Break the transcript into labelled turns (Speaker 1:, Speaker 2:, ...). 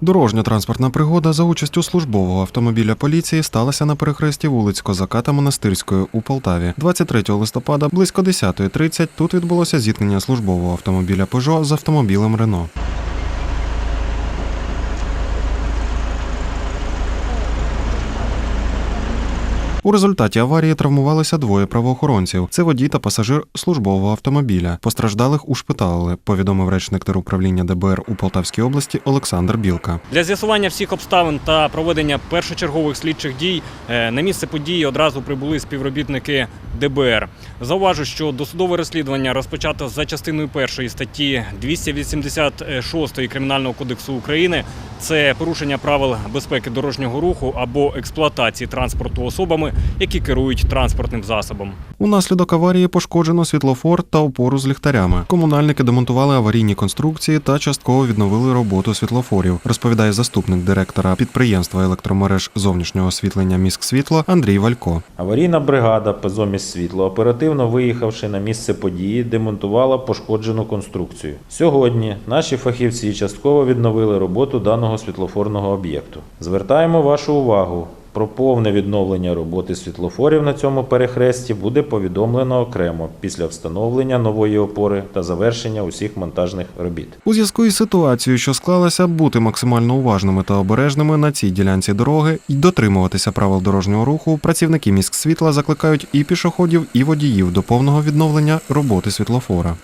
Speaker 1: Дорожньо-транспортна пригода за участю службового автомобіля поліції сталася на перехресті вулиць Козака та Монастирської у Полтаві. 23 листопада близько 10.30 тут відбулося зіткнення службового автомобіля Пежо з автомобілем Renault. У результаті аварії травмувалися двоє правоохоронців. Це водій та пасажир службового автомобіля. Постраждалих ушпиталили, повідомив речник теруправління ДБР у Полтавській області Олександр Білка.
Speaker 2: Для з'ясування всіх обставин та проведення першочергових слідчих дій е, на місце події одразу прибули співробітники ДБР. Зауважу, що досудове розслідування розпочато за частиною першої статті 286 Кримінального кодексу України. Це порушення правил безпеки дорожнього руху або експлуатації транспорту особами, які керують транспортним засобом.
Speaker 1: Унаслідок аварії пошкоджено світлофор та опору з ліхтарями. Комунальники демонтували аварійні конструкції та частково відновили роботу світлофорів, розповідає заступник директора підприємства електромереж зовнішнього освітлення міськсвітло Андрій Валько.
Speaker 3: Аварійна бригада ПЗО «Міськсвітло», оперативно виїхавши на місце події, демонтувала пошкоджену конструкцію. Сьогодні наші фахівці частково відновили роботу даного світлофорного об'єкту. Звертаємо вашу увагу. Про повне відновлення роботи світлофорів на цьому перехресті буде повідомлено окремо після встановлення нової опори та завершення усіх монтажних робіт.
Speaker 1: У зв'язку із ситуацією, що склалася, бути максимально уважними та обережними на цій ділянці дороги і дотримуватися правил дорожнього руху. Працівники міськсвітла закликають і пішоходів, і водіїв до повного відновлення роботи світлофора.